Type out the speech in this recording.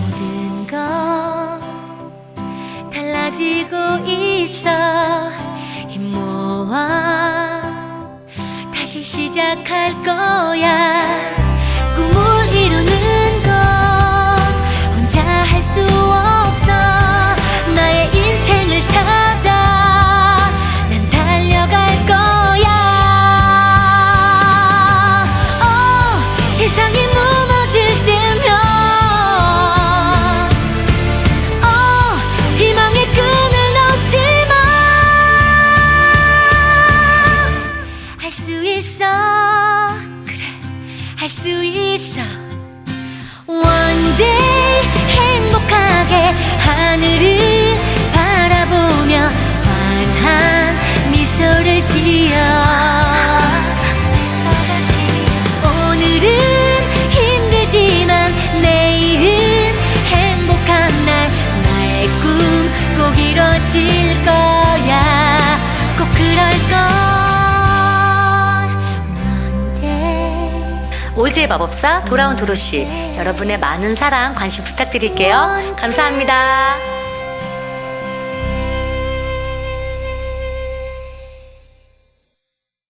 모든 건 달라지고 있어. 힘 모아 다시 시작할 거야 할 수 있어. One day 행복하게 하늘을 바라보며 환한 미소를 지어 오지의 마법사 돌아온 도도씨 여러분의 많은 사랑 관심 부탁드릴게요. 감사합니다